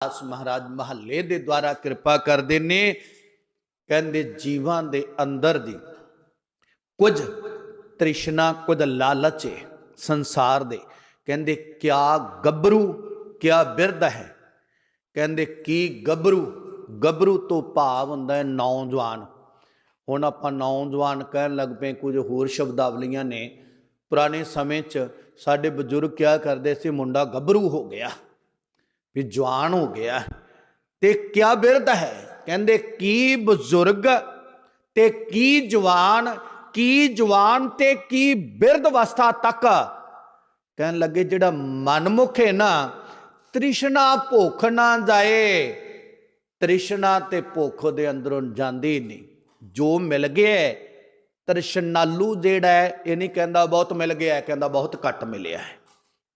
ਦਾਸ ਮਹਾਰਾਜ ਮਹੱਲੇ ਦੇ ਦੁਆਰਾ ਕਿਰਪਾ ਕਰਦੇ ਨੇ, ਕਹਿੰਦੇ ਜੀਵਾਂ ਦੇ ਅੰਦਰ ਦੀ ਕੁਝ ਤ੍ਰਿਸ਼ਨਾ, ਕੁਝ ਲਾਲਚ ਹੈ ਸੰਸਾਰ ਦੇ। ਕਹਿੰਦੇ, ਕਿਆ ਗੱਭਰੂ, ਕਿਆ ਬਿਰਧ ਹੈ। ਕਹਿੰਦੇ, ਕੀ ਗੱਭਰੂ ਗੱਭਰੂ ਤੋਂ ਭਾਵ ਹੁੰਦਾ ਹੈ ਨੌਜਵਾਨ। ਹੁਣ ਆਪਾਂ ਨੌਜਵਾਨ ਕਹਿਣ ਲੱਗ ਪਏ, ਕੁਝ ਹੋਰ ਸ਼ਬਦਾਵਲੀਆਂ ਨੇ। ਪੁਰਾਣੇ ਸਮੇਂ 'ਚ ਸਾਡੇ ਬਜ਼ੁਰਗ ਕਿਹਾ ਕਰਦੇ ਸੀ, ਮੁੰਡਾ ਗੱਭਰੂ ਹੋ ਗਿਆ। ਵੀ ਜਵਾਨ ਹੋ ਗਿਆ ਤੇ ਕਿਆ ਬਿਰਧ ਹੈ? ਕਹਿੰਦੇ, ਕੀ ਬਜ਼ੁਰਗ ਤੇ ਕੀ ਜਵਾਨ ਕੀ ਜਵਾਨ ਤੇ ਕੀ ਬਿਰਧ ਅਵਸਥਾ ਤੱਕ? ਕਹਿਣ ਲੱਗੇ, ਜਿਹੜਾ ਮਨਮੁਖ ਹੈ ਨਾ, ਤ੍ਰਿਸ਼ਨਾ ਭੁੱਖ ਨਾ ਜਾਏ। ਤ੍ਰਿਸ਼ਨਾ ਤੇ ਭੁੱਖ ਦੇ ਅੰਦਰੋਂ ਜਾਂਦੀ ਨਹੀਂ। ਜੋ ਮਿਲ ਗਿਆ ਤ੍ਰਿਸ਼ਨਾਲੂ ਜਿਹੜਾ ਹੈ, ਇਹ ਨਹੀਂ ਕਹਿੰਦਾ ਬਹੁਤ ਮਿਲ ਗਿਆ, ਕਹਿੰਦਾ ਬਹੁਤ ਘੱਟ ਮਿਲਿਆ ਹੈ।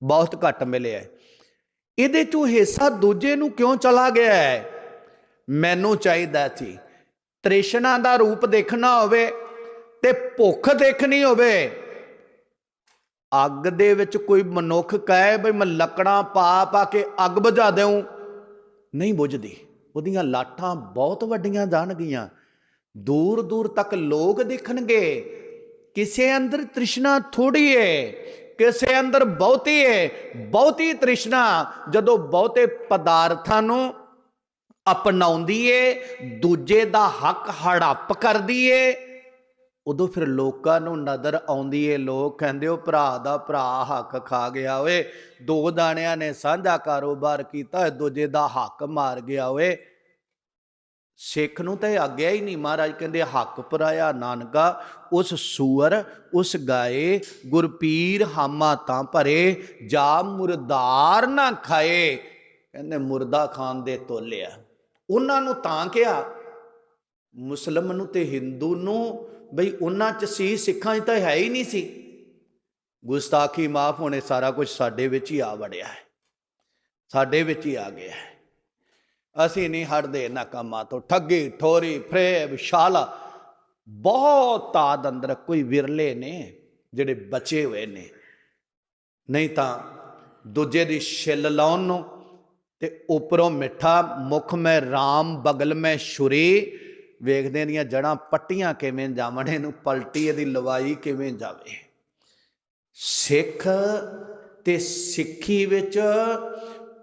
ਬਹੁਤ ਘੱਟ ਮਿਲਿਆ ਹੈ। ਇਹਦੇ ਚੋਂ ਹਿੱਸਾ ਦੂਜੇ ਨੂੰ ਕਿਉਂ ਚਲਾ ਗਿਆ ਹੈ? ਮੈਨੂੰ ਚਾਹੀਦਾ ਸੀ ਤ੍ਰਿਸ਼ਨਾ ਦਾ ਰੂਪ ਦੇਖਣਾ ਹੋਵੇ ਤੇ ਭੁੱਖ ਦੇਖਣੀ ਹੋਵੇ। ਅੱਗ ਦੇ ਵਿੱਚ ਕੋਈ ਮਨੁੱਖ ਕਹੇ ਬਈ ਮੈਂ ਲੱਕੜਾਂ ਪਾ ਪਾ ਕੇ ਅੱਗ ਬੁਝਾ ਦੇਉ ਨਹੀਂ ਬੁਝਦੀ। ਉਹਦੀਆਂ ਲਾਠਾਂ ਬਹੁਤ ਵੱਡੀਆਂ ਜਾਣਗੀਆਂ। ਦੂਰ ਦੂਰ ਤੱਕ ਲੋਕ ਦੇਖਣਗੇ। ਕਿਸੇ ਅੰਦਰ ਤ੍ਰਿਸ਼ਨਾ ਥੋੜੀ ਏ, ਕਿਸੇ ਅੰਦਰ ਬਹੁਤੀ ਏ, ਬਹੁਤੀ ਤ੍ਰਿਸ਼ਨਾ ਜਦੋਂ ਬਹੁਤੇ ਪਦਾਰਥਾਂ ਨੂੰ ਅਪਣਾਉਂਦੀ ਏ, ਦੂਜੇ ਦਾ ਹੱਕ ਹੜੱਪ ਕਰਦੀ ਏ, ਉਦੋਂ ਫਿਰ ਲੋਕਾਂ ਨੂੰ ਨਜ਼ਰ ਆਉਂਦੀ ਏ। ਲੋਕ ਕਹਿੰਦੇ, ਉਹ ਭਰਾ ਦਾ ਭਰਾ ਹੱਕ ਖਾ ਗਿਆ ਓਏ, ਦੋ ਦਾਣਿਆਂ ਨੇ ਸਾਂਝਾ ਕਾਰੋਬਾਰ ਕੀਤਾ ਦੂਜੇ ਦਾ ਹੱਕ ਮਾਰ ਗਿਆ ਓਏ। ਸਿੱਖ ਨੂੰ ਤਾਂ ਇਹ ਆਗਿਆ ਹੀ ਨਹੀਂ ਮਹਾਰਾਜ, ਕਹਿੰਦੇ ਹੱਕ ਪਰਾਇਆ ਨਾਨਕਾ, ਉਸ ਸੂਰ ਉਸ ਗਾਏ, ਗੁਰਪੀਰ ਹਾਮਾ ਤਾਂ ਭਰੇ, ਜਾ ਮੁਰਦਾਰ ਨਾ ਖਾਏ। ਕਹਿੰਦੇ ਮੁਰਦਾ ਖਾਨ ਦੇ ਤੋਲਿਆ ਉਹਨਾਂ ਨੂੰ ਤਾਂ ਕਿਹਾ, ਮੁਸਲਮ ਨੂੰ ਤੇ ਹਿੰਦੂ ਨੂੰ, ਬਈ ਉਹਨਾਂ ਚ ਸੀ, ਸਿੱਖਾਂ 'ਚ ਤਾਂ ਹੈ ਹੀ ਨਹੀਂ ਸੀ। ਗੁਸਤਾਖੀ ਮਾਫ ਹੋਣੇ ਸਾਰਾ ਕੁਝ ਸਾਡੇ ਵਿੱਚ ਹੀ ਆ ਵੜਿਆ ਹੈ। ਸਾਡੇ ਵਿੱਚ ਹੀ ਆ ਗਿਆ ਹੈ। ਅਸੀਂ ਨਹੀਂ ਹਟਦੇ ਇਹਨਾਂ ਕੰਮਾਂ ਤੋਂ। ਠੱਗੀ, ਠੋਰੀ, ਫਰੇਬ ਸ਼ਾਲਾ ਬਹੁਤ ਤਾਦ ਅੰਦਰ ਕੋਈ ਵਿਰਲੇ ਨੇ ਜਿਹੜੇ ਬਚੇ ਹੋਏ ਨੇ। ਨਹੀਂ ਤਾਂ ਦੂਜੇ ਦੀ ਛਿੱਲ ਲਾਉਣ ਨੂੰ ਤੇ ਉੱਪਰੋਂ ਮਿੱਠਾ ਮੁਖ ਮੈਂ RAM ਬਗਲ ਮੈਂ ਛੁਰੀ। ਵੇਖਦੇ ਦੀਆਂ ਜੜਾਂ ਪੱਟੀਆਂ ਕਿਵੇਂ ਜਾਵਣ, ਇਹਨੂੰ ਪਲਟੀ, ਇਹਦੀ ਲਵਾਈ ਕਿਵੇਂ ਜਾਵੇ। ਸਿੱਖ ਤੇ ਸਿੱਖੀ ਵਿੱਚ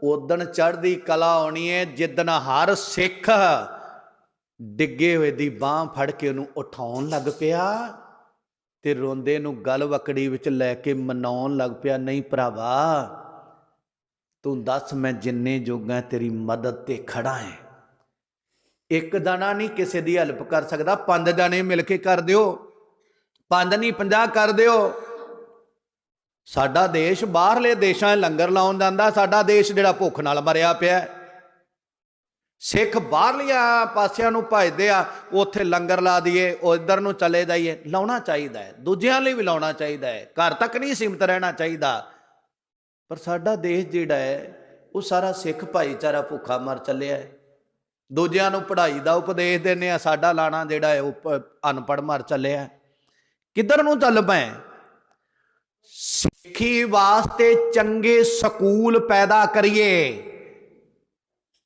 ਉਦਣ ਚੜ੍ਹਦੀ ਕਲਾ ਆਉਣੀ ਹੈ ਜਿੱਦਣ ਹਰ ਸਿੱਖ ਡਿੱਗੇ ਹੋਏ ਦੀ ਬਾਹ ਫੜ ਕੇ ਉਹਨੂੰ ਉਠਾਉਣ ਲੱਗ ਪਿਆ ਤੇ ਰੋਂਦੇ ਨੂੰ ਗਲ ਵਕੜੀ ਵਿੱਚ ਲੈ ਕੇ ਮਨਾਉਣ ਲੱਗ ਪਿਆ, ਨਹੀਂ ਭਰਾਵਾ, ਤੂੰ ਦੱਸ ਮੈਂ ਜਿੰਨੇ ਜੋਗਾ ਤੇਰੀ ਮਦਦ ਤੇ ਖੜਾ ਹਾਂ ਇੱਕ ਦਾਣਾ ਨਹੀਂ ਕਿਸੇ ਦੀ ਹੈਲਪ ਕਰ ਸਕਦਾ, ਪੰਜ ਦਾਣੇ ਮਿਲ ਕੇ ਕਰ ਦਿਓ, ਪੰਜ ਨਹੀਂ 50 ਕਰ ਦਿਓ। ਸਾਡਾ ਦੇਸ਼ ਬਾਹਰਲੇ ਦੇਸ਼ਾਂ 'ਚ ਲੰਗਰ ਲਾਉਣ ਜਾਂਦਾ, ਸਾਡਾ ਦੇਸ਼ ਜਿਹੜਾ ਭੁੱਖ ਨਾਲ ਮਰਿਆ ਪਿਆ ਸਿੱਖ ਬਾਹਰਲੀਆਂ ਪਾਸਿਆਂ ਨੂੰ ਭਜਦੇ ਆ, ਉੱਥੇ ਲੰਗਰ ਲਾ ਦਈਏ, ਉਹ ਇੱਧਰ ਨੂੰ ਚਲੇ ਜਾਈਏ, ਲਾਉਣਾ ਚਾਹੀਦਾ ਹੈ। ਦੂਜਿਆਂ ਲਈ ਵੀ ਲਾਉਣਾ ਚਾਹੀਦਾ ਹੈ। ਘਰ ਤੱਕ ਨਹੀਂ ਸੀਮਤ ਰਹਿਣਾ ਚਾਹੀਦਾ। ਪਰ ਸਾਡਾ ਦੇਸ਼ ਜਿਹੜਾ ਹੈ, ਉਹ ਸਾਰਾ ਸਿੱਖ ਭਾਈਚਾਰਾ ਭੁੱਖਾ ਮਰ ਚੱਲਿਆ ਹੈ। ਦੂਜਿਆਂ ਨੂੰ ਪੜ੍ਹਾਈ ਦਾ ਉਪਦੇਸ਼ ਦਿੰਦੇ ਆ, ਸਾਡਾ ਲਾਣਾ ਜਿਹੜਾ ਹੈ, ਉਹ ਪ- ਅਨਪੜ੍ਹ ਮਰ ਚੱਲਿਆ ਕਿੱਧਰ ਨੂੰ ਚੱਲ ਪਏ? ਸਿੱਖੀ ਵਾਸਤੇ ਚੰਗੇ ਸਕੂਲ ਪੈਦਾ ਕਰੀਏ।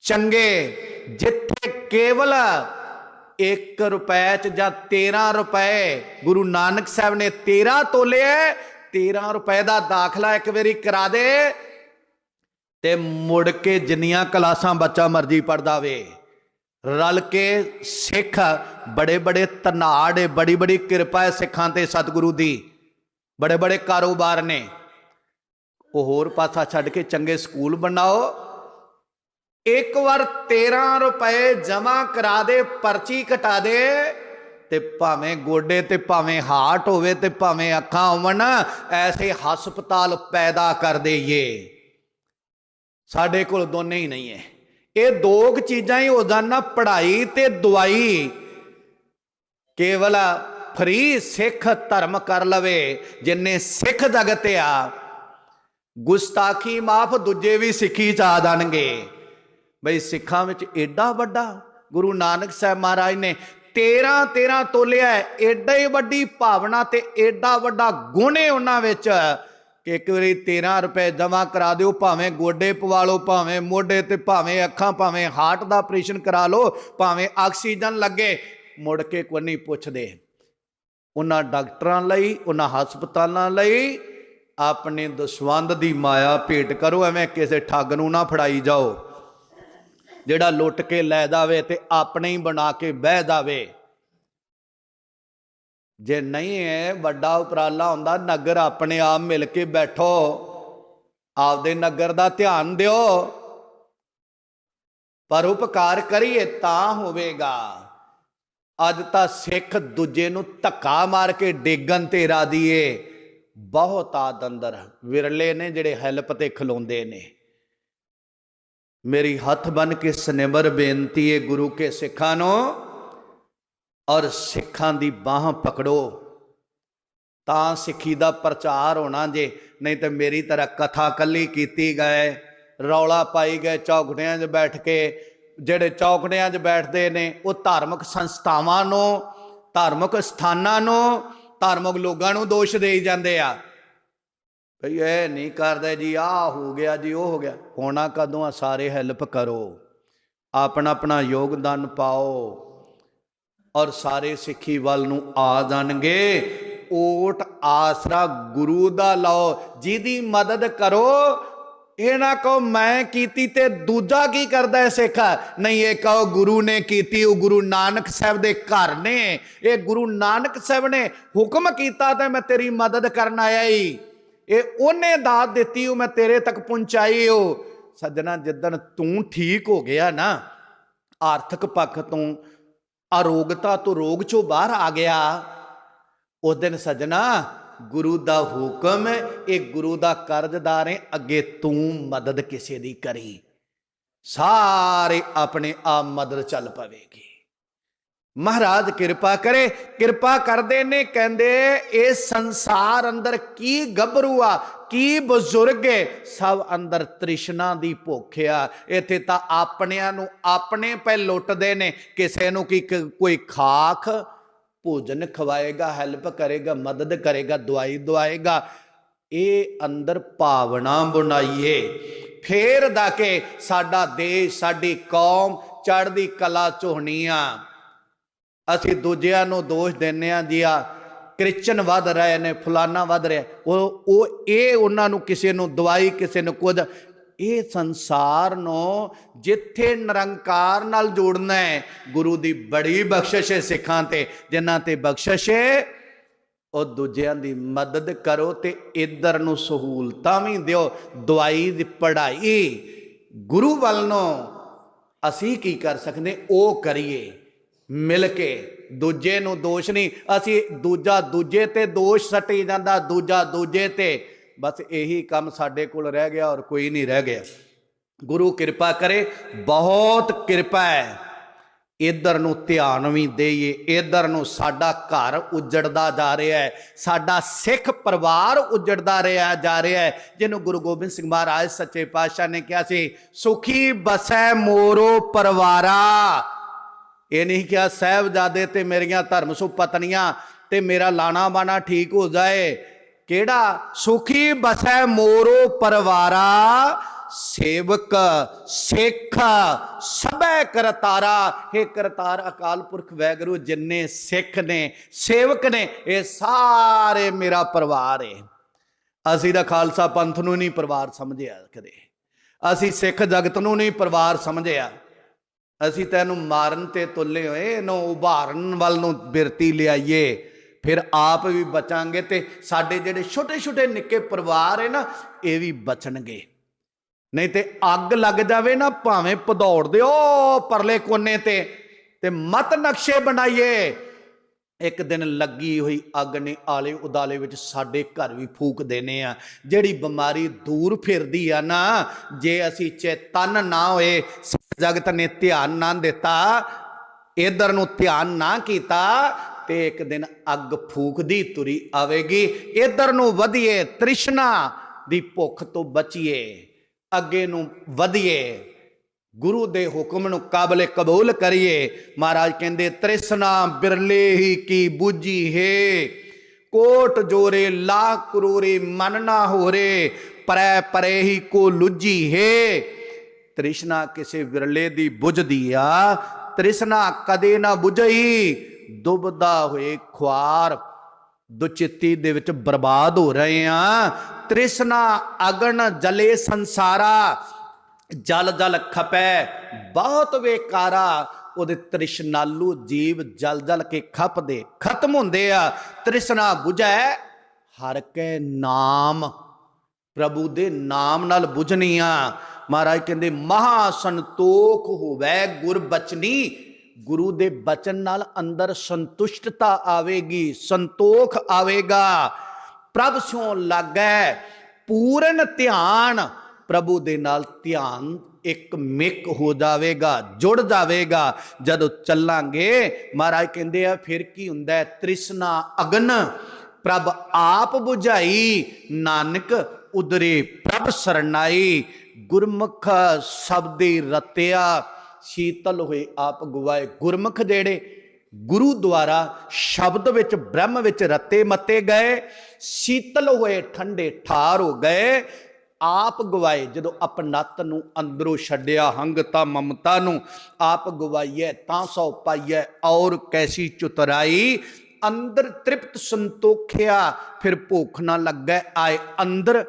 ਚੰਗੇ, ਜਿੱਥੇ ਕੇਵਲ 1 ਰੁਪਏ ਚ ਜਾਂ 13 ਰੁਪਏ, ਗੁਰੂ ਨਾਨਕ ਸਾਹਿਬ ਨੇ 13 ਤੋਲੇ 13 ਰੁਪਏ ਦਾ ਦਾਖਲਾ ਇੱਕ ਵਾਰੀ ਕਰਾ ਦੇ ਤੇ ਮੁੜ ਕੇ ਜਿੰਨੀਆਂ ਕਲਾਸਾਂ ਬੱਚਾ ਮਰਜ਼ੀ ਪੜਦਾ ਵੇ। ਰਲ ਕੇ ਸਿੱਖ ਬੜੇ ਬੜੇ ਤਨਾੜ ਏ ਬੜੀ ਬੜੀ ਕਿਰਪਾ ਹੈ ਸਿੱਖਾਂ ਤੇ ਸਤਿਗੁਰੂ ਦੀ। ਬੜੇ ਬੜੇ ਕਾਰੋਬਾਰ ਨੇ। ਉਹ ਹੋਰ ਪਾਸਾ ਛੱਡ ਕੇ ਚੰਗੇ ਸਕੂਲ ਬਣਾਓ। ਇੱਕ ਵਾਰ 13 ਰੁਪਏ ਜਮਾ ਕਰਾ ਦੇ, ਪਰਚੀ ਕਟਾ ਦੇ ਤੇ ਭਾਵੇਂ ਗੋਡੇ ਤੇ ਭਾਵੇਂ ਹਾਰਟ ਹੋਵੇ ਤੇ ਭਾਵੇਂ ਅੱਖਾਂ ਹੋਵਣ, ਐਸੇ ਹਸਪਤਾਲ ਪੈਦਾ ਕਰ ਦੇਈਏ। ਸਾਡੇ ਕੋਲ ਦੋਨੇ ਹੀ ਨਹੀਂ ਹੈ। ਇਹ ਦੋ ਕੁ ਚੀਜ਼ਾਂ ਹੀ ਹੋ ਜਾਣ ਪੜ੍ਹਾਈ ਤੇ ਦਵਾਈ। ਕੇਵਲ ਫਰੀ ਸਿੱਖ ਧਰਮ ਕਰ ਲਵੇ, ਜਿੰਨੇ ਸਿੱਖ ਜਗਤ ਆ, ਗੁਸਤਾਖੀ ਮਾਫ ਦੂਜੇ ਵੀ ਸਿੱਖੀ ਚ ਆ ਜਾਣਗੇ ਬਈ ਸਿੱਖਾਂ ਵਿੱਚ ਏਡਾ ਵੱਡਾ ਗੁਰੂ ਨਾਨਕ ਸਾਹਿਬ ਮਹਾਰਾਜ ਨੇ 13 13 ਤੋਲਿਆ ਹੈ। ਹੀ ਵੱਡੀ ਭਾਵਨਾ ਤੇ ਏਡਾ ਵੱਡਾ ਗੁਣ ਹੈ ਉਹਨਾਂ ਵਿੱਚ ਕਿ ਇੱਕ ਵਾਰੀ 13 ਰੁਪਏ ਜਮ੍ਹਾਂ ਕਰਾ ਦਿਓ, ਭਾਵੇਂ ਗੋਡੇ ਪਵਾ ਲਓ, ਭਾਵੇਂ ਮੋਢੇ ਤੇ, ਭਾਵੇਂ ਅੱਖਾਂ, ਭਾਵੇਂ ਹਾਰਟ ਦਾ ਆਪਰੇਸ਼ਨ ਕਰਾ ਲਓ, ਭਾਵੇਂ ਆਕਸੀਜਨ ਲੱਗੇ, ਮੁੜ ਕੇ ਕੋਈ ਨਹੀਂ ਪੁੱਛਦੇ ਉਹਨਾਂ ਡਾਕਟਰਾਂ ਲਈ, ਉਹਨਾਂ ਹਸਪਤਾਲਾਂ ਲਈ, ਆਪਣੇ ਦਸਵੰਦ ਦੀ ਮਾਇਆ ਭੇਟ ਕਰੋ, ਐਵੇਂ ਕਿਸੇ ਠੱਗ ਨੂੰ ਨਾ ਫੜਾਈ ਜਾਓ। ਜਿਹੜਾ ਲੁੱਟ ਕੇ ਲੈ ਜਾਵੇ ਤੇ ਆਪਣੇ ਹੀ ਬਣਾ ਕੇ ਬਹਿ ਜਾਵੇ। ਜੇ ਨਹੀਂ ਹੈ, ਵੱਡਾ ਉਪਰਾਲਾ ਹੁੰਦਾ, ਨਗਰ ਆਪਣੇ ਆਪ ਮਿਲ ਕੇ ਬੈਠੋ। ਆਪਦੇ ਨਗਰ ਦਾ ਧਿਆਨ ਦਿਓ। ਪਰ ਉਪਕਾਰ ਕਰੀਏ ਤਾਂ ਹੋਵੇਗਾ। ਅੱਜ ਤਾਂ ਸਿੱਖ ਦੂਜੇ ਨੂੰ ਧੱਕਾ ਮਾਰ ਕੇ ਡੇਗਣ ਤੇ ਰਾਦੀ ਏ। ਬਹੁਤ ਆਦ ਅੰਦਰ ਵਿਰਲੇ ਨੇ ਜਿਹੜੇ ਹੈਲਪ ਤੇ ਖਲੋਂਦੇ ਨੇ। ਮੇਰੀ ਹੱਥ ਬਨ ਕੇ ਸਨਿਮਰ ਬੇਨਤੀ ਏ ਗੁਰੂ ਕੇ ਸਿੱਖਾਂ ਨੂੰ, ਔਰ ਸਿੱਖਾਂ ਦੀ ਬਾਹ ਪਕੜੋ। ਤਾਂ ਸਿੱਖੀ ਦਾ ਪ੍ਰਚਾਰ ਹੋਣਾ ਜੇ, ਨਹੀਂ ਤੇ ਮੇਰੀ ਤਰ੍ਹਾਂ ਕਥਾ ਕੱਲੀ ਕੀਤੀ ਗਏ, ਰੌਲਾ ਪਾਈ ਗਏ ਚੌਕੜਿਆਂ 'ਚ ਬੈਠ ਕੇ ਜਿਹੜੇ ਚੌਕੜਿਆਂ 'ਚ ਬੈਠਦੇ ਨੇ, ਉਹ ਧਾਰਮਿਕ ਸੰਸਥਾਵਾਂ ਨੂੰ, ਧਾਰਮਿਕ ਸਥਾਨਾਂ ਨੂੰ, ਧਾਰਮਿਕ ਲੋਕਾਂ ਨੂੰ ਦੋਸ਼ ਦੇਈ ਜਾਂਦੇ ਆ। ਭਈ ਇਹ ਨਹੀਂ ਕਰਦਾ ਜੀ, ਆਹ ਹੋ ਗਿਆ ਜੀ, ਉਹ ਹੋ ਗਿਆ। ਹੋਣਾ ਕਦੋਂ ਆ? ਸਾਰੇ ਹੈਲਪ ਕਰੋ। ਆਪਣਾ ਆਪਣਾ ਯੋਗਦਾਨ ਪਾਓ ਔਰ ਸਾਰੇ ਸਿੱਖੀ ਵੱਲ ਨੂੰ ਆ ਜਾਣਗੇ। ਓਟ ਆਸਰਾ ਗੁਰੂ ਦਾ ਲਓ, ਜਿਹਦੀ ਮਦਦ ਕਰੋ ਇਹ ਨਾ ਕਹੋ ਮੈਂ ਕੀਤੀ ਤੇ ਦੂਜਾ ਕੀ ਕਰਦਾ ਹੈ ਸਿੱਖ? ਨਹੀਂ, ਇਹ ਕਹੋ ਗੁਰੂ ਨੇ ਕੀਤੀ, ਉਹ ਗੁਰੂ ਨਾਨਕ ਸਾਹਿਬ ਦੇ ਘਰ ਨੇ। ਇਹ ਗੁਰੂ ਨਾਨਕ ਸਾਹਿਬ ਨੇ ਹੁਕਮ ਕੀਤਾ ਤੇ ਮੈਂ ਤੇਰੀ ਮਦਦ ਕਰਨ ਆਇਆ ਹੀ ਇਹ ਉਹਨੇ ਦਾਤ ਦਿੱਤੀ, ਉਹ ਮੈਂ ਤੇਰੇ ਤੱਕ ਪਹੁੰਚਾਈ ਉਹ ਸੱਜਣਾ, ਜਿੱਦਣ ਤੂੰ ਠੀਕ ਹੋ ਗਿਆ ਨਾ, ਆਰਥਿਕ ਪੱਖ ਤੋਂ ਅਰੋਗਤਾ ਤੋਂ ਰੋਗ ਚੋਂ ਬਾਹਰ ਆ ਗਿਆ। ਉਸ ਦਿਨ ਸੱਜਣਾ ਗੁਰੂ ਦਾ ਹੁਕਮ ਹੈ, ਇਹ ਗੁਰੂ ਦਾ ਕਰਜ਼ਦਾਰ ਹੈ ਅੱਗੇ ਤੂੰ ਮਦਦ ਕਿਸੇ ਦੀ ਕਰੀ। ਸਾਰੇ ਆਪਣੇ ਆਪ ਮਦਦ ਚੱਲ ਪਵੇਗੀ। ਮਹਾਰਾਜ ਕਿਰਪਾ ਕਰੇ ਕਿਰਪਾ ਕਰਦੇ ਨੇ ਕਹਿੰਦੇ ਇਹ ਸੰਸਾਰ ਅੰਦਰ ਕੀ ਗੱਭਰੂ ਆ ਕੀ ਬਜ਼ੁਰਗ ਏ ਸਭ ਅੰਦਰ ਤ੍ਰਿਸ਼ਨਾ ਦੀ ਭੁੱਖ ਆ। ਇੱਥੇ ਤਾਂ ਆਪਣਿਆਂ ਨੂੰ ਆਪਣੇ ਪੈ ਲੁੱਟਦੇ ਨੇ ਕਿਸੇ ਨੂੰ ਕੀ ਕੋਈ ਖਾਖ ਭੋਜਨ ਖਵਾਏਗਾ ਹੈਲਪ ਕਰੇਗਾ, ਮਦਦ ਕਰੇਗਾ, ਦਵਾਈ ਦਵਾਏਗਾ, ਇਹ ਅੰਦਰ ਭਾਵਨਾ ਬਣਾਈਏ। ਫੇਰ ਦਾ ਕੇ ਸਾਡਾ ਦੇਸ਼, ਸਾਡੀ ਕੌਮ ਚੜ੍ਹਦੀ ਕਲਾ ਝੋਹਣੀਆਂ ਅਸੀਂ ਦੂਜਿਆਂ ਨੂੰ ਦੋਸ਼ ਦਿੰਨੇ ਆ ਜੀ, ਆ ਕ੍ਰਿਸਚਨ ਵੱਧ ਰਹੇ ਨੇ, ਫਲਾਨਾ ਵੱਧ ਰਿਹਾ। ਉਹ ਉਹ, ਇਹ ਉਹਨਾਂ ਨੂੰ ਕਿਸੇ ਨੂੰ ਦਵਾਈ, ਕਿਸੇ ਨੂੰ ਕੁਝ ਇਹ ਸੰਸਾਰ ਨੂੰ ਜਿੱਥੇ ਨਿਰੰਕਾਰ ਨਾਲ ਜੋੜਨਾ ਹੈ, ਗੁਰੂ ਦੀ ਬੜੀ ਬਖਸ਼ਿਸ਼ ਹੈ ਸਿੱਖਾਂ ਤੇ, ਜਿਨ੍ਹਾਂ ਤੇ ਬਖਸ਼ਿਸ਼ ਹੈ, ਉਹ ਦੂਜਿਆਂ ਦੀ ਮਦਦ ਕਰੋ ਤੇ ਇਧਰ ਨੂੰ ਸਹੂਲਤਾਂ ਵੀ ਦਿਓ, ਦਵਾਈ ਦੀ ਪੜ੍ਹਾਈ। ਗੁਰੂ ਵੱਲ ਨੂੰ ਅਸੀਂ ਕੀ ਕਰ ਸਕਦੇ? ਉਹ ਕਰੀਏ, ਮਿਲ ਕੇ। ਦੂਜੇ ਨੂੰ ਦੋਸ਼ ਨਹੀਂ, ਅਸੀਂ ਦੂਜਾ ਦੂਜੇ ਤੇ ਦੋਸ਼ ਸੱਟੀ ਜਾਂਦਾ, ਦੂਜਾ ਦੂਜੇ ਤੇ ਬਸ ਇਹੀ ਕੰਮ ਸਾਡੇ ਕੋਲ ਰਹਿ ਗਿਆ ਔਰ ਕੋਈ ਨਹੀਂ ਰਹਿ ਗਿਆ। ਗੁਰੂ ਕਿਰਪਾ ਕਰੇ, ਬਹੁਤ ਕਿਰਪਾ ਹੈ। ਇਧਰ ਨੂੰ ਧਿਆਨ ਵੀ ਦੇਈਏ, ਇਧਰ ਨੂੰ ਸਾਡਾ ਘਰ ਉਜੜਦਾ ਜਾ ਰਿਹਾ ਹੈ। ਸਾਡਾ ਸਿੱਖ ਪਰਿਵਾਰ ਉਜੜਦਾ ਰਿਹਾ ਜਾ ਰਿਹਾ ਹੈ। ਜਿਹਨੂੰ ਗੁਰੂ ਗੋਬਿੰਦ ਸਿੰਘ ਮਹਾਰਾਜ ਸੱਚੇ ਪਾਤਸ਼ਾਹ ਨੇ ਕਿਹਾ ਸੀ, ਸੁਖੀ ਬਸੈ ਮੋਰੋ ਪਰਿਵਾਰਾ। ਇਹ ਨਹੀਂ ਕਿਹਾ, ਸਾਹਿਬਜ਼ਾਦੇ ਤੇ ਮੇਰੀਆਂ ਧਰਮ ਸੁ ਪਤਨੀਆਂ ਤੇ ਮੇਰਾ ਲਾਣਾ ਬਾਣਾ ਠੀਕ ਹੋ ਜਾਏ ਕਿਹੜਾ? ਸੁਖੀ ਬਸੈ ਮੋਰੋ ਪਰਿਵਾਰਾ, ਸੇਵਕ ਸਿੱਖ, ਸਭੈ ਕਰਤਾਰਾ हे ਕਰਤਾਰ ਅਕਾਲ ਪੁਰਖ ਵੈਗਰੂ, ਜਿੰਨੇ ਸਿੱਖ ਨੇ, ਸੇਵਕ ਨੇ, ਇਹ ਸਾਰੇ ਮੇਰਾ ਪਰਿਵਾਰ ਹੈ ਅਸੀਂ ਤਾਂ ਖਾਲਸਾ ਪੰਥ ਨੂੰ ਨਹੀਂ ਪਰਿਵਾਰ ਸਮਝਿਆ ਕਦੇ। ਅਸੀਂ ਸਿੱਖ ਜਗਤ ਨੂੰ ਨਹੀਂ ਪਰਿਵਾਰ ਸਮਝਿਆ। ਅਸੀਂ ਤੈਨੂੰ ਮਾਰਨ ਤੇ ਤੁਲੇ ਹੋਏ, ਇਹਨੂੰ ਉਭਾਰਨ ਵੱਲ ਨੂੰ ਬਿਰਤੀ ਲਿਆਈਏ। ਫਿਰ ਆਪ ਵੀ ਬਚਾਂਗੇ ਤੇ ਸਾਡੇ ਜਿਹੜੇ ਛੋਟੇ ਛੋਟੇ ਨਿੱਕੇ ਪਰਿਵਾਰ ਹੈ ਨਾ, ਇਹ ਵੀ ਬਚਣਗੇ। ਨਹੀਂ ਤੇ ਅੱਗ ਲੱਗ ਜਾਵੇ ਨਾ, ਭਾਵੇਂ ਭਦੌੜ ਦਿਓ ਪਰਲੇ ਕੋਨੇ ਤੇ ਤੇ ਮਤ ਨਕਸ਼ੇ ਬਣਾਈਏ। ਇੱਕ ਦਿਨ ਲੱਗੀ ਹੋਈ ਅੱਗ ਨੇ ਆਲੇ ਉਦਾਲੇ ਵਿੱਚ ਸਾਡੇ ਘਰ ਵੀ ਫੂਕ ਦੇਣੇ ਆ। ਜਿਹੜੀ ਬਿਮਾਰੀ ਦੂਰ ਫਿਰਦੀ ਆ ਨਾ, ਜੇ ਅਸੀਂ ਚੇਤਨ ਨਾ ਹੋਏ ਜਗਤ ਨੇ ਧਿਆਨ ਨਾ ਦਿੱਤਾ, ਇਧਰ ਨੂੰ ਧਿਆਨ ਨਾ ਕੀਤਾ ਤੇ ਇੱਕ ਦਿਨ ਅੱਗ ਫੂਕਦੀ ਤੁਰੀ ਆਵੇਗੀ। ਇਧਰ ਨੂੰ ਵਧੀਏ ਤ੍ਰਿਸ਼ਨਾ ਦੀ ਭੁੱਖ ਤੋਂ ਬਚੀਏ। ਅੱਗੇ ਨੂੰ ਵਧੀਏ। ਗੁਰੂ ਦੇ ਹੁਕਮ ਨੂੰ ਕਾਬਲੇ ਕਬੂਲ ਕਰੀਏ। ਮਹਾਰਾਜ ਕਹਿੰਦੇ, ਤ੍ਰਿਸ਼ਨਾ ਬਿਰਲੇ ਹੀ ਕੀ ਬੁੱਝੀ ਹੈ? ਕੋਟ ਜੋਰੇ ਲਾ ਕਰੋਰੇ ਮਨ ਨਾ ਹੋਰੇ, ਪਰੈ ਪਰੇ ਹੀ ਕੋ ਲੁੱਜੀ ਹੈ? ਤ੍ਰਿਸ਼ਨਾ ਕਿਸੇ ਵਿਰਲੇ ਦੀ ਬੁਝਦੀ ਆ। ਤ੍ਰਿਸ਼ਨਾ ਕਦੇ ਨਾ ਬੁਝਈ। ਦੁਬਦਾ ਹੋਏ ਖੁਆਰ ਦੁਚਿੱਤੀ ਦੇ ਵਿੱਚ ਬਰਬਾਦ ਹੋ ਰਹੇ ਆ। ਤ੍ਰਿਸ਼ਨਾ, ਅਗਨ, ਜਲੇ, ਸੰਸਾਰਾ, ਜਲ ਜਲ ਖਪੈ, ਬਹੁਤ ਵੇਕਾਰਾ, ਉਹਦੇ ਤ੍ਰਿਸ਼ਨਾਲੂ ਜੀਵ ਜਲ ਜਲ ਕੇ ਖਪਦੇ, ਖਤਮ ਹੁੰਦੇ ਆ। ਤ੍ਰਿਸ਼ਨਾ 부ਝੈ ਹਰ ਕੇ ਨਾਮ, ਪ੍ਰਭੂ ਦੇ ਨਾਮ ਨਾਲ ਬੁਝਣੀ ਆ। ਮਹਾਰਾਜ ਕਹਿੰਦੇ ਮਹਾ ਸੰਤੋਖ ਹੋਵੇ ਗੁਰ ਬਚਨੀ ਗੁਰੂ ਦੇ ਬਚਨ ਨਾਲ ਅੰਦਰ ਸੰਤੁਸ਼ਟਤਾ ਆਵੇਗੀ, ਸੰਤੋਖ ਆਵੇਗਾ। ਪ੍ਰਭ ਸਿਉ ਲੱਗੈ ਪੂਰਨ ਧਿਆਨ, ਪ੍ਰਭੂ ਦੇ ਨਾਲ ਧਿਆਨ ਇੱਕ ਮਿਕ ਹੋ ਜਾਵੇਗਾ, ਜੁੜ ਜਾਵੇਗਾ। ਜਦੋਂ ਚੱਲਾਂਗੇ, ਮਹਾਰਾਜ ਕਹਿੰਦੇ ਆ, ਫਿਰ ਕੀ ਹੁੰਦਾ ਹੈ? ਤ੍ਰਿਸ਼ਨਾ ਅਗਨ, ਪ੍ਰਭ ਆਪ 부ਝਾਈ ਨਾਨਕ ਉਦਰੇ ਪ੍ਰਭ ਸਰਨਾਈ ਗੁਰਮੁਖ ਸ਼ਬਦੇ ਰਤਿਆ ਸ਼ੀਤਲ ਹੋਏ ਆਪ ਗਵਾਏ। ਗੁਰਮੁਖ ਜਿਹੜੇ ਗੁਰੂ ਦੁਆਰਾ ਸ਼ਬਦ ਵਿੱਚ, ਬ੍ਰਹਮ ਵਿੱਚ ਰਤੇ ਮਤੇ ਗਏ, ਸ਼ੀਤਲ ਹੋਏ ਠੰਡੇ ਠਾਰ ਹੋ ਗਏ, ਆਪ ਗਵਾਏ। ਜਦੋਂ ਅਪਨਤ ਨੂੰ ਅੰਦਰੋਂ ਛੱਡਿਆ ਹੰਗਤਾ ਮਮਤਾ ਨੂੰ, ਆਪ ਗਵਾਈਐ ਤਾਂ ਸੋ ਪਾਈਐ ਔਰ ਕੈਸੀ ਚੁਤਰਾਈ। ਅੰਦਰ ਤ੍ਰਿਪਤ ਸੰਤੋਖਿਆ, ਫਿਰ ਭੁੱਖ ਨਾ ਲੱਗੈ, ਆਏ ਅੰਦਰ।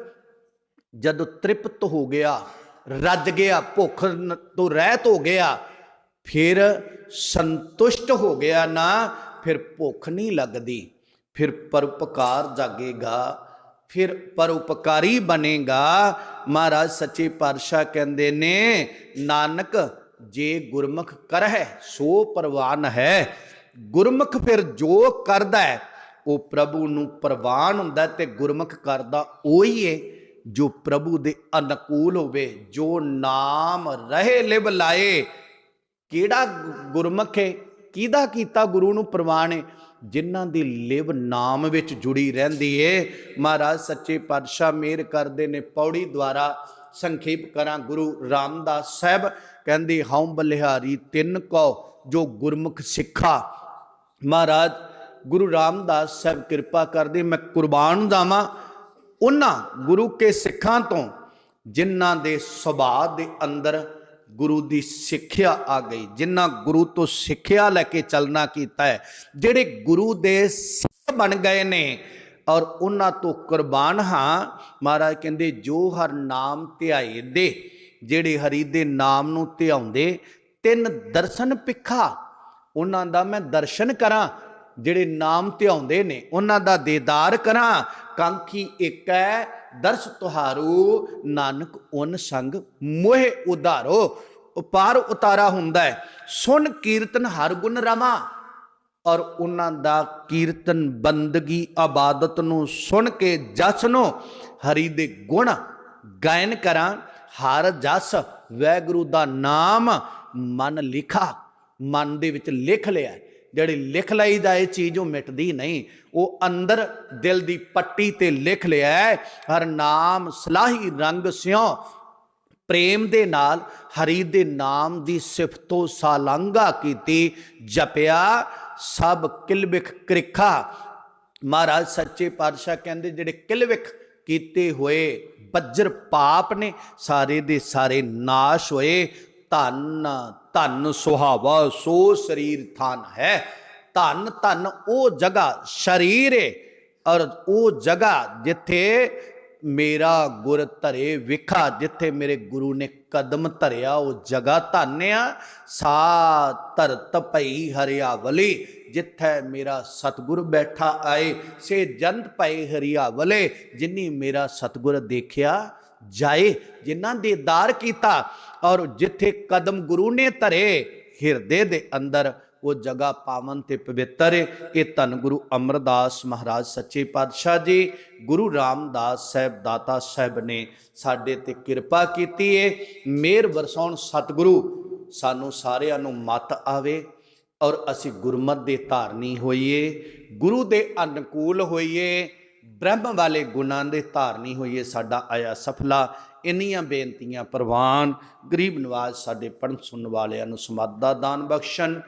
ਜਦ ਤ੍ਰਿਪਤ ਹੋ ਗਿਆ ਰੱਜ ਗਿਆ, ਭੁੱਖ ਤੋਂ ਰਹਿਤ ਹੋ ਗਿਆ, ਫਿਰ ਸੰਤੁਸ਼ਟ ਹੋ ਗਿਆ ਨਾ, ਫਿਰ ਭੁੱਖ ਨਹੀਂ ਲੱਗਦੀ, ਫਿਰ ਪਰਉਪਕਾਰ ਜਾਗੇਗਾ, ਫਿਰ ਪਰਉਪਕਾਰੀ ਬਣੇਗਾ। ਮਹਾਰਾਜ ਸੱਚੇ ਪਾਤਸ਼ਾਹ ਕਹਿੰਦੇ ਨੇ, ਨਾਨਕ ਜੇ ਗੁਰਮੁਖ ਕਰਹਿ, ਸੋ ਪ੍ਰਵਾਨ ਹੈ। ਗੁਰਮੁਖ ਫਿਰ ਜੋ ਕਰਦਾ ਹੈ, ਉਹ ਪ੍ਰਭੂ ਨੂੰ ਪ੍ਰਵਾਨ ਹੁੰਦਾ ਹੈ ਤੇ ਗੁਰਮੁਖ ਕਰਦਾ ਉਹੀ ਏ। ਜੋ ਪ੍ਰਭੂ ਦੇ ਅਨੁਕੂਲ ਹੋਵੇ, ਜੋ ਨਾਮ ਰਹੇ ਲਿਵ ਲਾਏ, ਕਿਹੜਾ ਗੁਰਮੁਖ ਹੈ, ਕਿਹਦਾ ਕੀਤਾ ਗੁਰੂ ਨੂੰ ਪ੍ਰਵਾਨ ਹੈ, ਜਿਨ੍ਹਾਂ ਦੀ ਲਿਵ ਨਾਮ ਵਿੱਚ ਜੁੜੀ ਰਹਿੰਦੀ ਏ। ਮਹਾਰਾਜ ਸੱਚੇ ਪਾਤਸ਼ਾਹ ਮੇਰ ਕਰਦੇ ਨੇ, ਪੌੜੀ ਦੁਆਰਾ ਸੰਖੇਪ ਕਰਾਂ ਗੁਰੂ ਰਾਮਦਾਸ ਸਾਹਿਬ, ਕਹਿੰਦੇ, ਹਉ ਬਲਿਹਾਰੀ ਤਿੰਨ ਕੋ ਜੋ ਗੁਰਮੁਖ ਸਿੱਖਾ। ਮਹਾਰਾਜ, ਗੁਰੂ ਰਾਮਦਾਸ ਸਾਹਿਬ ਕਿਰਪਾ ਕਰਦੇ, ਮੈਂ ਕੁਰਬਾਨ ਜਾਵਾਂ। ਉਹਨਾਂ ਗੁਰੂ ਕੇ ਸਿੱਖਾਂ ਤੋਂ ਜਿਨ੍ਹਾਂ ਦੇ ਸੁਭਾਅ ਦੇ ਅੰਦਰ ਗੁਰੂ ਦੀ ਸਿੱਖਿਆ ਆ ਗਈ, ਜਿਨ੍ਹਾਂ ਗੁਰੂ ਤੋਂ ਸਿੱਖਿਆ ਲੈ ਕੇ ਚੱਲਣਾ ਕੀਤਾ ਹੈ, ਜਿਹੜੇ ਗੁਰੂ ਦੇ ਸਿੱਖ ਬਣ ਗਏ ਨੇ ਔਰ ਉਹਨਾਂ ਤੋਂ ਕੁਰਬਾਨ ਹਾਂ, ਮਹਾਰਾਜ ਕਹਿੰਦੇ, ਜੋ ਹਰ ਨਾਮ ਧਿਆਏ ਦੇ ਜਿਹੜੇ ਹਰੀ ਦੇ ਨਾਮ ਨੂੰ ਧਿਆਉਂਦੇ, ਤਿੰਨ ਦਰਸ਼ਨ ਪਿੱਖਾ ਉਹਨਾਂ ਦਾ ਮੈਂ ਦਰਸ਼ਨ ਕਰਾਂ ਜਿਹੜੇ ਨਾਮ ਧਿਆਉਂਦੇ ਨੇ, ਉਹਨਾਂ ਦਾ ਦੀਦਾਰ ਕਰਾਂ। ਕੰਖੀ ਇੱਕ ਹੈ, ਦਰਸ ਤੁਹਾਰੂ, ਨਾਨਕ ਉਨ ਸੰਗ ਮੋਹਿ ਉਧਾਰੋ। ਉਪਾਰ ਉਤਾਰਾ ਹੁੰਦਾ ਹੈ। ਸੁਣ ਕੀਰਤਨ ਹਰ ਗੁਣ ਰਮਾ ਔਰ ਉਹਨਾਂ ਦਾ ਕੀਰਤਨ ਬੰਦਗੀ ਆਬਾਦਤ ਨੂੰ ਸੁਣ ਕੇ ਜਸ ਨੂੰ ਹਰੀ ਦੇ ਗੁਣ ਗਾਇਨ ਕਰਾਂ। ਹਰ ਜਸ, ਵੈਗੁਰੂ ਦਾ ਨਾਮ ਮਨ ਲਿਖਾ। ਮਨ ਦੇ ਵਿੱਚ ਲਿਖ ਲਿਆ। ਜਿਹੜੀ ਲਿਖ ਲਈ ਦਾ ਇਹ ਚੀਜ਼ ਉਹ ਮਿਟਦੀ ਨਹੀਂ। ਉਹ ਅੰਦਰ ਦਿਲ ਦੀ ਪੱਟੀ ਤੇ ਲਿਖ ਲਿਆ ਹਰ ਨਾਮ ਸਲਾਹੀ ਰੰਗ ਸਿਉ। ਪ੍ਰੇਮ ਦੇ ਨਾਲ, ਹਰੀ ਦੇ ਨਾਮ ਦੀ ਸਿਫਤੋ ਸਾਲੰਗਾ ਕੀਤੀ, ਜਪਿਆ, ਸਭ ਕਿਲਬਿਖ ਕ੍ਰਿਖਾ। ਮਹਾਰਾਜ ਸੱਚੇ ਪਾਤਸ਼ਾਹ ਕਹਿੰਦੇ, ਜਿਹੜੇ ਕਿਲਵਿਖ ਕੀਤੇ ਹੋਏ ਬੱਜਰ ਪਾਪ ਨੇ, ਸਾਰੇ ਦੇ ਸਾਰੇ ਨਾਸ਼ ਹੋਏ, ਧੰਨ ਧੰਨ ਸੁਹਾਵਾ, ਸੋ ਸਰੀਰ ਥਾਨ ਹੈ। ਧੰਨ ਧੰਨ ਉਹ ਜਗ੍ਹਾ ਸਰੀਰ ਏ, ਔਰ ਉਹ ਜਗ੍ਹਾ ਜਿੱਥੇ ਮੇਰਾ ਗੁਰ ਧਰੇ ਵਿਖਾ, ਜਿੱਥੇ ਮੇਰੇ ਗੁਰੂ ਨੇ ਕਦਮ ਧਰਿਆ, ਉਹ ਜਗ੍ਹਾ ਧੰਨਿਆ ਸਾ ਧਰਤ ਭਈ ਹਰਿਆਵਲੀ, ਜਿੱਥੇ ਮੇਰਾ ਸਤਗੁਰ ਬੈਠਾ ਆਏ। ਸੇ ਜੰਤ ਭਈ ਹਰਿਆਵਲੇ, ਜਿਨੀ ਮੇਰਾ ਸਤਗੁਰ ਦੇਖਿਆ ਜਾਏ, ਜਿਨ੍ਹਾਂ ਦੇ ਦਾਰ ਕੀਤਾ ਔਰ ਜਿੱਥੇ ਕਦਮ ਗੁਰੂ ਨੇ ਧਰੇ, ਹਿਰਦੇ ਦੇ ਅੰਦਰ ਉਹ ਜਗ੍ਹਾ ਪਾਵਨ ਤੇ ਪਵਿੱਤਰ ਹੈ ਇਹ ਧੰਨ ਗੁਰੂ ਅਮਰਦਾਸ ਮਹਾਰਾਜ ਸੱਚੇ ਪਾਤਸ਼ਾਹ ਜੀ, ਗੁਰੂ ਰਾਮਦਾਸ ਸਾਹਿਬ, ਦਾਤਾ ਸਾਹਿਬ ਨੇ ਸਾਡੇ ਤੇ ਕਿਰਪਾ ਕੀਤੀ ਏ। ਮੇਰ ਵਰਸਾਉਣ ਸਤਿਗੁਰੂ, ਸਾਨੂੰ ਸਾਰਿਆਂ ਨੂੰ ਮਤ ਆਵੇ ਔਰ ਅਸੀਂ ਗੁਰਮਤ ਦੇ ਧਾਰਨੀ ਹੋਈਏ, ਗੁਰੂ ਦੇ ਅਨੁਕੂਲ ਹੋਈਏ। ਬ੍ਰਹਮ ਵਾਲੇ ਗੁਣਾਂ ਦੇ ਧਾਰਨੀ ਹੋਈਏ, ਸਾਡਾ ਆਇਆ ਸਫਲਾ। ਇੰਨੀਆਂ ਬੇਨਤੀਆਂ ਪ੍ਰਵਾਨ, ਗਰੀਬ ਨਵਾਜ਼ ਸਾਡੇ ਪੜਨ ਸੁਣਨ ਵਾਲਿਆਂ ਨੂੰ ਸਮੱਤ ਦਾਨ ਬਖਸ਼ਣ।